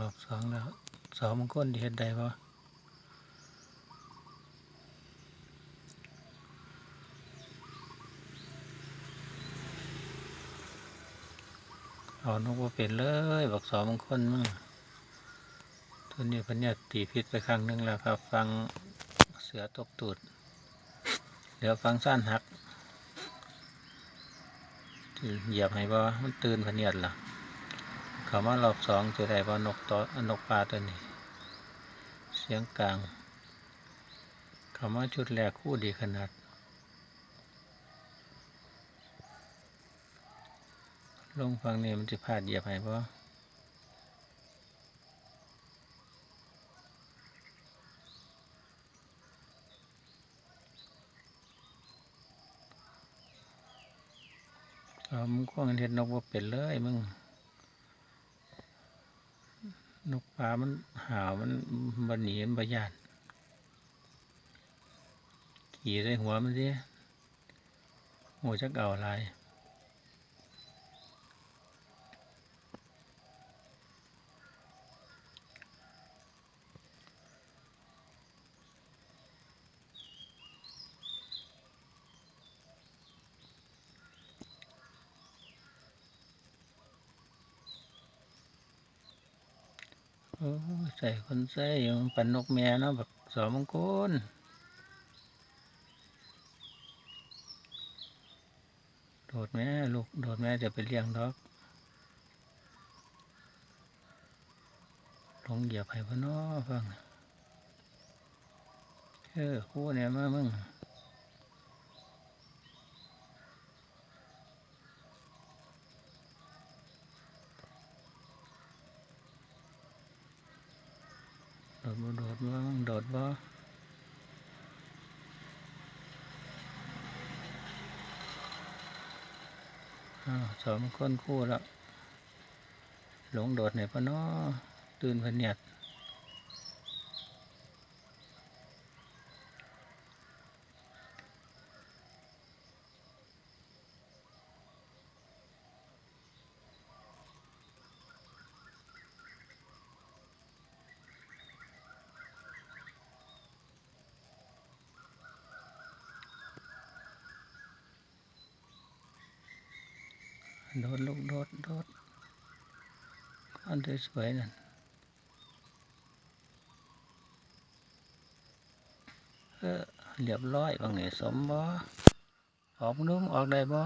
รอบสองแล้วสองมันก้นดีเฮ็ดได้ปะเอานกว่าเป็นเลยบอกสองมันก้นมึงตัวนี้พันเนี่ยตีพิษไปครั้งหนึงแล้วครับ ฟังเสือตกตูด เดี๋ยวฟังสั้นหักเหยียบให้บ่มันตื่นพะเนียดล่ะ เขามารอบสองจะได้ว่านกต่อนกปลาตัวนี้ เสียงกลาง เขามาชุดแรกคู่ดีขนาด ลงฟังนี่มันจะพลาดเหยียบไหมบ่เอามึงกว้างเห็ดนกว่าเป็นเลยมึง นกป่ามันหาวมันบันหนีมันบยานขี่ใส่หัวมันสิหัวจักเอาอะไโอ้ใส่คนใส่ยังปันนกแม่เนาะแบบสองมงคลโดดแม่ลูกโดดแม่จะไปเลี้ยงดอกลงเหยียบให้พ่อน้อฟังเออคู่เนี่ยมามึง ดบ่โดดบ่มึงโดดบ่อ้าสองคนคู่แล้วหลงโดดไหนพ่อน้อตื่นพเนียด โดดลูกโดดโดดก้อนสวยๆนั่นเออเรียบร้อยบางนี่สมบ่ออกนุ่มออกได้บ่